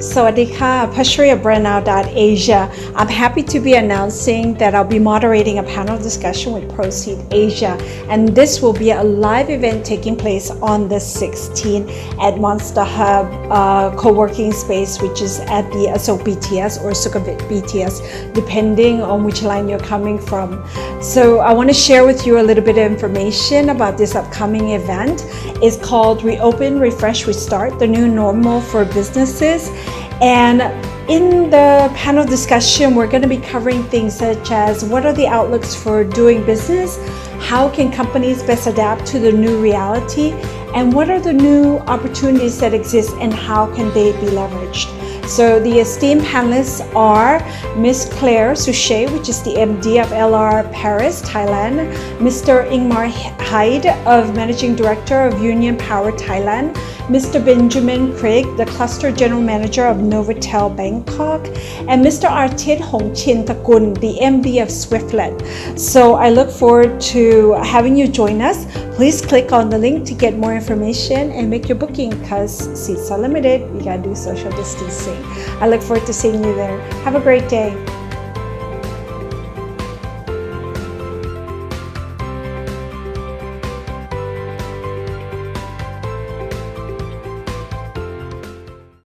Sawadika, Pashria Asia. I'm happy to be announcing that I'll be moderating a panel discussion with Proceed Asia, and this will be a live event taking place on the 16th at Monster Hub uh, co-working space, which is at the Asok BTS or Sukhumvit BTS, depending on which line you're coming from. So I want to share with you a little bit of information about this upcoming event. It's called Reopen, Refresh, Restart: The New Normal for Businesses. And in the panel discussion, we're going to be covering things such as what are the outlooks for doing business, how can companies best adapt to the new reality, and what are the new opportunities that exist and how can they be leveraged. So the esteemed panelists are Ms. Claire Suchet, which is the MD of LR Paris, Thailand, Mr. Ingmar Hyde of Managing Director of Union Power Thailand, Mr. Benjamin Craig, the Cluster General Manager of Novotel Bangkok, and Mr. Artit Hong Chin Takun, the MD of Swiftlet. So I look forward to having you join us. Please click on the link to get more information and make your booking because seats are limited. We gotta do social distancing. I look forward to seeing you there. Have a great day.